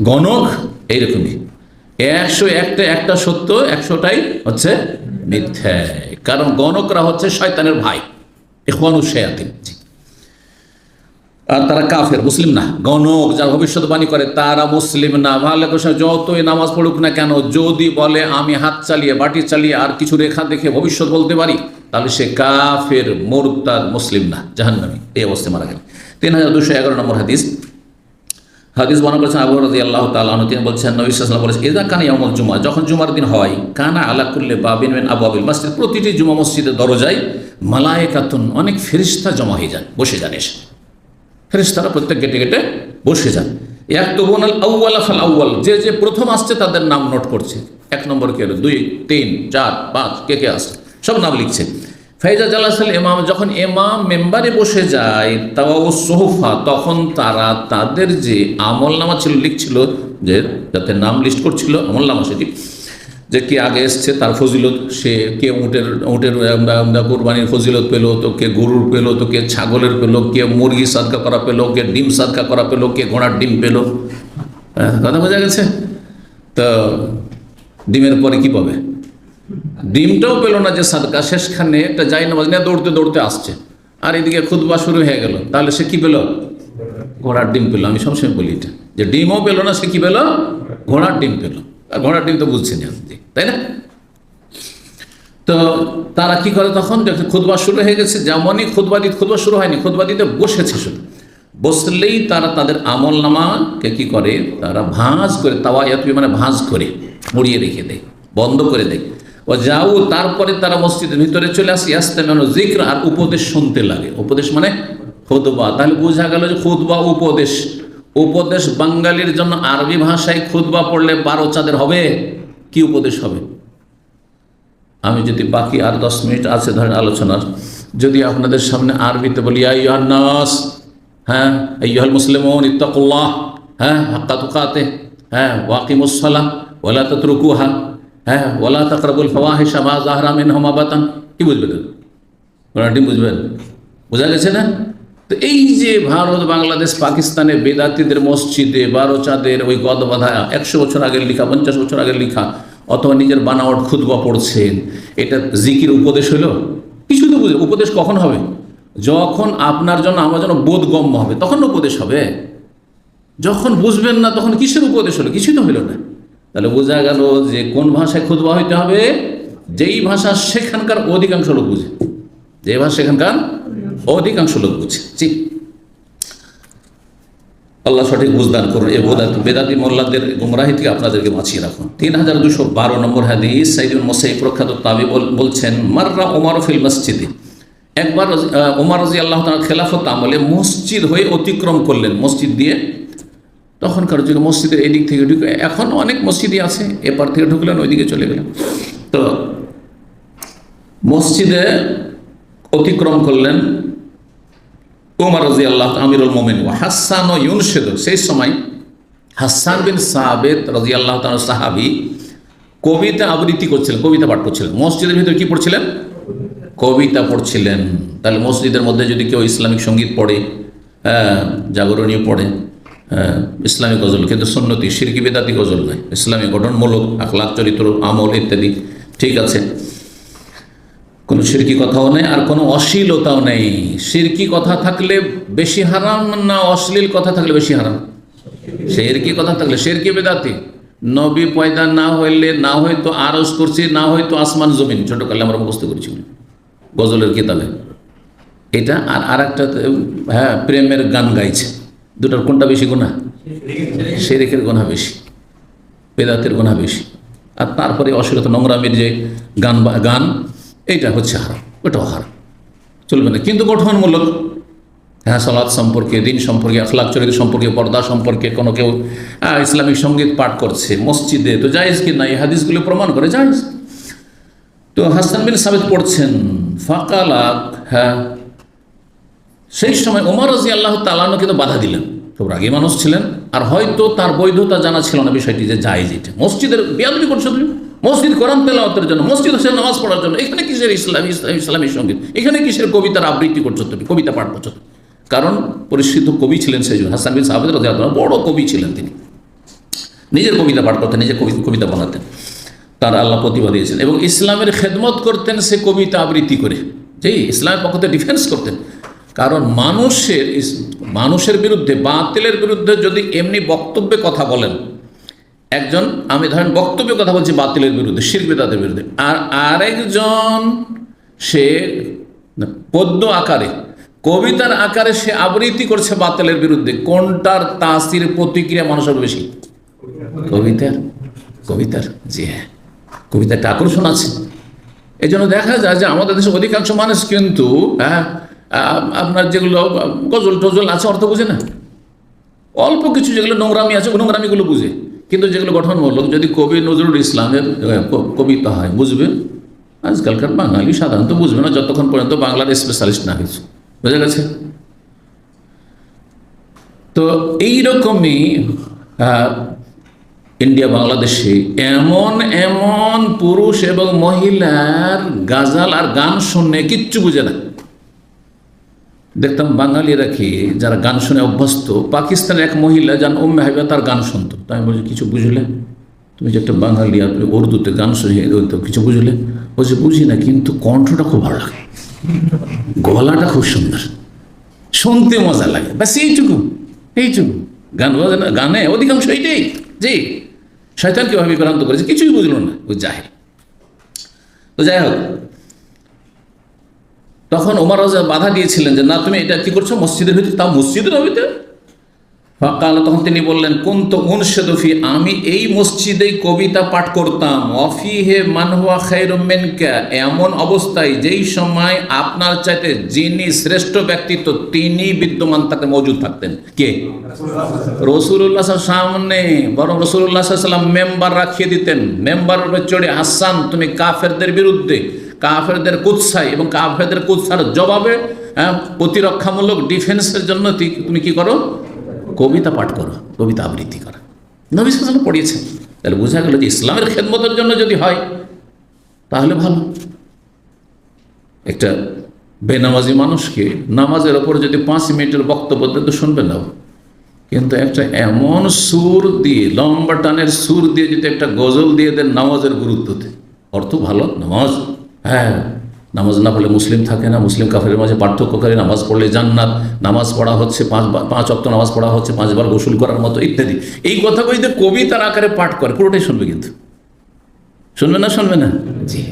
গণক এইরকমই। একশো একটা একটা সত্য, একশোটাই হচ্ছে মিথ্যে। কারণ গণকরা হচ্ছে শয়তানের ভাই। জি। আর তারা কাফের, মুসলিম না। গণক যারা ভবিষ্যৎবাণী করে, তারা মুসলিম না। ভালো যতই নামাজ পড়ুক না কেন, যদি বলে আমি হাত চালিয়ে, বাটি চালিয়ে আর কিছু রেখা দেখে ভবিষ্যৎ বলতে পারি, তাহলে সে কাফের, মোরতাদ, মুসলিম না। জাহান্নামী। এই অবস্থায় মারা গেল তিন হাজার দুশো এগারো নম্বর হাদিস। হাদিস বর্ণনা করেছেন আবু রাজি আল্লাহ তাআলা তিনি বলছেন, নবী সাল্লাল্লাহু বলেছেন এদা কানা ইয়াউমুল জুমা যখন জুমার দিন হয়, কানা আলা কুল্লি বাবিন মিন আবওয়াবিল মসজিদ প্রতিটি জুমা মসজিদের দরজায় মালায়েকাতুন অনেক ফেরেশতা জমা হয়ে যান, বসে যান এসে। ফেরেশতারা প্রত্যেক গেটে গেটে বসে যান। এক তো বোনাল আউ্বাল ফাল আউ্বাল যে যে প্রথম আসছে তাদের নাম নোট করছে। এক নম্বর কে দুই, তিন, চার, পাঁচ, কে কে আসছে, সব নাম লিখছে। ফাইজা জালাসাল ইমাম যখন ইমাম মেম্বারে বসে যায় তাও সোহফা তখন তারা তাদের যে আমল নামা ছিল লিখছিল যে যাতে নাম লিস্ট করছিল আমল নামা সেটি যে কে আগে এসছে তার ফজিলত সে কে উটের উটের কোরবানির ফজিলত পেল তো কে গরুর পেল তো কে ছাগলের পেল কে মুরগি সাদকা করা পেল কে ডিম সাদকা করা পেল কে ঘোড়ার ডিম পেল। হ্যাঁ, কথা বোঝা গেছে? তো ডিমের পরে কি পাবে? ডিমটাও পেল না যে সাদকা। শেষখানে একটা যাই নামাজ নিয়ে দৌড়তে দৌড়তে আসছে। আর এদিকে খুদবা শুরু হয়ে গেল। তাহলে সে কি পেল? ঘোড়ার ডিম পেল। আমি সবসময় বলি এটা। যে ডিমও পেল না, সে কি পেল? ঘোড়ার ডিম পেল। আর ঘোড়ার ডিম তো বুঝছেন আপনি তাই না? তো তারা কি করে তখন? খুদবা শুরু হয়ে গেছে। যেমনই খুদবা দিতে খুদবা শুরু হয়নি খুদবা দিতে বসেছে শুধু। বসলেই তারা তাদের আমল নামাকে কি করে? তারা ভাঁজ করে, তাওয়ায়াত মানে ভাঁজ করে, মুড়িয়ে রেখে দেয়, বন্ধ করে দেয়। ও যাও তারপরে তারা মসজিদের ভিতরে চলে আসি আসতে মানে জিক্র আর উপদেশ শুনতে লাগে। উপদেশ মানে খুদবা তাহলে বোঝা গেল যে খুদবা উপদেশ। উপদেশ বাঙালির জন্য আরবি ভাষায় খুদবা পড়লে বারো চাঁদের হবে? কি উপদেশ হবে? আমি যদি বাকি আর দশ মিনিট আছে, ধরেন আলোচনার, যদি আপনাদের সামনে আরবিতে বলি নাস হ্যাঁ ইহল মুসলিম ইত্তাকুল্লাহ হ্যাঁ হাক্কা তুকাতে হ্যাঁ ওয়াকিমুসলা ওলা ততরুকুহা হ্যাঁ ওলা তকরবুল ফওয়াহিশা মা জাহরা মিন হমাবাতান কি বুঝবেন ওনাটি বুঝবেন বোঝা গেছে না? তো এই যে ভারত, বাংলাদেশ, পাকিস্তানে বেদাতিদের মসজিদে, বারো চাঁদের ওই গদ বাধা একশো বছর আগের লিখা, পঞ্চাশ বছর আগের লিখা, অথবা নিজের বানাওয়াট খুদবা পড়ছেন, এটা জিকির উপদেশ হলো? কিছু তো বুঝে উপদেশ কখন হবে? যখন আপনার জন্য, আমার জন্য বোধগম্য হবে, তখন উপদেশ হবে। যখন বুঝবেন না, তখন কিসের উপদেশ হলো? কিছুই তো হলো না। তাহলে বোঝা গেল যে কোন ভাষায় খুদবা হইতে হবে? যেই ভাষা সেখানকার অধিকাংশ লোক বুঝে। যে ভাষা সেখানকার অধিকাংশ লোক বুঝে। জি। আল্লাহ সঠিক বুঝদান করুন। এ বোদাতি বেদাতি মোল্লাদের গুমরাহি থেকে আপনাদেরকে বাঁচিয়ে রাখুন। তিন হাজার দুশো বারো নম্বর হাদিস সাইদুল মোসাই প্রখ্যাত তাবি বল- বলছেন, মাররা ওমর ফিল মসজিদে। একবার ওমর রাজি আল্লাহ খেলাফত আমলে মসজিদ হয়ে অতিক্রম করলেন। মসজিদ দিয়ে তখনকার যুগে মসজিদের এদিক থেকে ঢুকে, এখন অনেক মসজিদই আছে, এপার থেকে ঢুকলেন, ওইদিকে চলে গেলেন। তো মসজিদে অতিক্রম করলেন উমর রাজি আল্লাহ আমিরুল মোমেন হাসান ও ইউনশেদ সেই সময় হাসান বিন সাহাবেদ রাজি আল্লাহ সাহাবি কবিতা আবৃত্তি করছিলেন, কবিতা পাঠ করছিলেন। মসজিদের ভিতরে কি পড়ছিলেন? কবিতা পড়ছিলেন। তাহলে মসজিদের মধ্যে যদি কেউ ইসলামিক সংগীত পড়ে হ্যাঁ জাগরণীয় পড়ে ইসলামিক গজল, কিন্তু সন্ন্যতি সিরকি বেদাতি গজল নয় ইসলামী গঠনমূলক আখলাক চরিত্র, আমল ইত্যাদি। ঠিক আছে। কোনো সিরকি কথাও নেই আর কোনো অশ্লীলতাও নেই। সিরকি কথা থাকলে বেশি হারাম না অশ্লীল কথা থাকলে বেশি হারাম? সেরকি কথা থাকলে শেরকি বেদাতি। নবী পয়দা না হইলে, না হয়তো আরজ করছি, না হয়তো আসমান, জমিন। ছোটকালে আমরা মুখস্থ করেছি গজলের কিতাবে। এটা আর আর একটা হ্যাঁ প্রেমের গান গাইছে। দুটার কোনটা বেশি গুণা শেরেকের গোনা বেশি, বেদাতের গোনা বেশি। আর তারপরে অশ্লীলতা নোংরামির যে গান বা গান, এইটা হচ্ছে হার ওটাও হার চলবে না, কিন্তু গঠনমূলক। হ্যাঁ সলাদ সম্পর্কে, দিন সম্পর্কে আখলাক চরিত্র সম্পর্কে, পর্দা সম্পর্কে কোনো কেউ ইসলামিক সংগীত পাঠ করছে, মসজিদে, তো জায়েজ কি না? এই হাদিসগুলো প্রমাণ করে জায়েজ। তো হাসান বিন সাবেদ পড়ছেন, ফাকালাক হ্যাঁ সেই সময় ওমর রাজি আল্লাহ তালানো কিন্তু বাধা দিলেন। খুব রাগী মানুষ ছিলেন। আর হয়তো তার বৈধতা জানা ছিল না বিষয়টি যে যায় যেটা মসজিদের বেয়াদবি করছ তুমি মসজিদ কোরআন তেলাওয়াতের জন্য, মসজিদ হোসেন নামাজ পড়ার জন্য। এখানে কিসের ইসলামী ইসলামী ইসলামী সংগীত? এখানে কিসের কবিতার আবৃত্তি করছ তুমি? কবিতা পাঠ করছ কারণ পরিচিত কবি ছিলেন সেই জন্য হাসান বিন সাহাবেদ রাজি আল্লাহ বড় কবি ছিলেন তিনি। নিজের কবিতা পাঠ করতেন, নিজের কবি- কবিতা বানাতেন। তার আল্লাহ প্রতিভা দিয়েছেন। এবং ইসলামের খেদমত করতেন সে কবিতা আবৃত্তি করে। জি, ইসলামের পক্ষ থেকে ডিফেন্স করতেন। কারণ মানুষের মানুষের বিরুদ্ধে বাতিলের বিরুদ্ধে যদি এমনি বক্তব্যে কথা বলেন একজন আমি ধরেন বক্তব্যে কথা বলছি বাতিলের বিরুদ্ধে শিল্পীতাদের বিরুদ্ধে আর আরেকজন সে পদ্য আকারে কবিতার আকারে সে আবৃত্তি করছে বাতিলের বিরুদ্ধে কোনটার তাসির প্রতিক্রিয়া মানুষের বেশি? কবিতার কবিতার জি হ্যাঁ কবিতা একটা আকর্ষণ আছে। এই জন্য দেখা যায় যে আমাদের দেশের অধিকাংশ মানুষ কিন্তু হ্যাঁ, আপনার যেগুলো গজল টজল আছে, অর্থ বুঝে না? অল্প কিছু যেগুলো নোংরামি আছে নোংরামিগুলো বুঝে। কিন্তু যেগুলো গঠনমূলক, যদি কবি নজরুল ইসলামের কবিতা হয়, বুঝবে? আজকালকার বাঙালি সাধারণত বুঝবে না, যতক্ষণ পর্যন্ত বাংলার স্পেশালিস্ট না হয়েছে। বুঝা গেছে? তো এইরকমই ইন্ডিয়া বাংলাদেশে এমন এমন পুরুষ এবং মহিলার গাজাল আর গান শুনে কিচ্ছু বুঝে না। দেখতাম বাঙালিরা কি, যারা গান শুনে অভ্যস্ত পাকিস্তানের এক মহিলা যান ওম্মে হাইবা তার গান শুনতো। তাই আমি বলছি, কিছু বুঝলে? তুমি যে একটা বাঙালি তুমি উর্দুতে গান শুনে কিছু বুঝলে? বলছে, বুঝি না, কিন্তু কণ্ঠটা খুব ভালো লাগে। গলাটা খুব সুন্দর। শুনতে মজা লাগে। ব্যাস, এইটুকু এইটুকু। গান বাজনা গানে, অধিকাংশ এইটাই। জি, শয়তান কীভাবে বিভ্রান্ত করেছে, কিছুই বুঝলো না। ওই জাহের তো যাই হোক তখন ওমর রাজা বাধা দিয়েছিলেন যে, না, তুমি এটা কি করছ? মসজিদের ভিতরে? তাও মসজিদের ভিতরে। কাল তখন তিনি বললেন কোন তো উনসেদফি আমি এই মসজিদেই কবিতা পাঠ করতাম। অফি হে মানহুয়া খাইরমেনকা এমন অবস্থায় যেই সময় আপনার চাইতে যিনি শ্রেষ্ঠ ব্যক্তিত্ব, তিনি বিদ্যমান তাতে মজুদ থাকতেন। কে? রসুল্লাহ সামনে বরং রসুল্লাহ সাল্লাম মেম্বার রাখিয়ে দিতেন। মেম্বারের উপর চড়ে হাসান, তুমি কাফেরদের বিরুদ্ধে কাফেরদের কুৎসাই এবং কাফেরদের কুৎসার জবাবে হ্যাঁ, প্রতিরক্ষামূলক ডিফেন্সের জন্য তুমি কি করো? কবিতা পাঠ করো কবিতা আবৃত্তি করো। নবী সাল্লাম পড়িয়েছেন। তাহলে বোঝা গেল যে ইসলামের খেদমতের জন্য যদি হয় তাহলে ভালো। একটা বেনামাজি মানুষকে নামাজের ওপর যদি পাঁচ মিনিটের বক্তব্য দেয় তো শুনবে না কিন্তু একটা এমন সুর দিয়ে লম্বা টানের সুর দিয়ে যদি একটা গজল দিয়ে দেন নামাজের গুরুত্বতে অর্থ ভালো নামাজ। হ্যাঁ নামাজ না পড়লে মুসলিম থাকে না, মুসলিম কাফের মাঝে পার্থক্য করে নামাজ পড়লে জান্নাত, নামাজ পড়া হচ্ছে পাঁচ পাঁচ অক্ত নামাজ পড়া হচ্ছে পাঁচবার গোসল করার মতো ইত্যাদি। এই কথাগুলি যে কবিতার আকারে পাঠ করে, পুরোটাই শুনবে কিন্তু। শুনবে না শুনবে না? জি।